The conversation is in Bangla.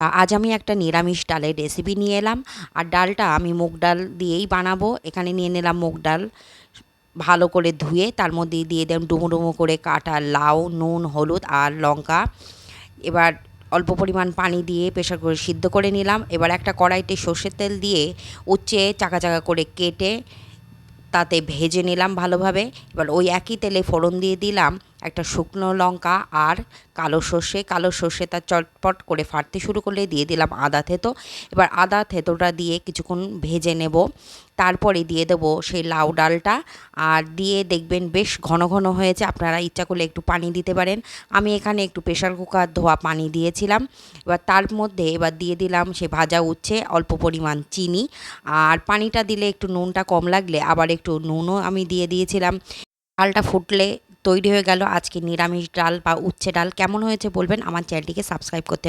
আ- আজ আমি একটা নিরামিষ ডালের রেসিপি নিয়ে এলাম। আর ডালটা আমি মুগ ডাল দিয়েই বানাবো। এখানে নিয়ে নিলাম মুগ ডাল, ভালো করে ধুয়ে তার মধ্যে দিয়ে দিলাম ডুমো ডুমো করে কাটা লাউ, নুন, হলুদ আর লঙ্কা। এবার অল্প পরিমাণ পানি দিয়ে প্রেশার করে সিদ্ধ করে নিলাম। এবার একটা কড়াইতে সর্ষের তেল দিয়ে উচ্চে চাকা চাকা করে কেটে তাতে ভেজে নিলাম ভালোভাবে। এবার ওই একই তেলে ফোড়ন দিয়ে দিলাম। একটা শুকনো লঙ্কা আর কালো সর্ষে। কালো সর্ষেটা চটপট করে ফাটতে শুরু করলে দিয়ে দিলাম আদা থেতো। এবার আদা থেতোটা দিয়ে কিছুক্ষণ ভেজে নেব। তারপরে দিয়ে দেবো সেই লাউ ডালটা। আর দিয়ে দেখবেন বেশ ঘন ঘন হয়েছে। আপনারা ইচ্ছা করলে একটু পানি দিতে পারেন। আমি এখানে একটু প্রেশার কুকার ধোয়া পানি দিয়েছিলাম। এবার তার মধ্যে এবার দিয়ে দিলাম সে ভাজা উচ্ছে, অল্প পরিমাণ চিনি। আর পানিটা দিলে একটু নুনটা কম লাগলে আবার একটু নুনও আমি দিয়ে দিয়েছিলাম। ডালটা ফুটলে তৈরি হয়ে গেল আজকে নিরামিষ ডাল বা উচ্ছে ডাল। কেমন হয়েছে বলবেন? আমার চ্যানেলটিকে সাবস্ক্রাইব করতে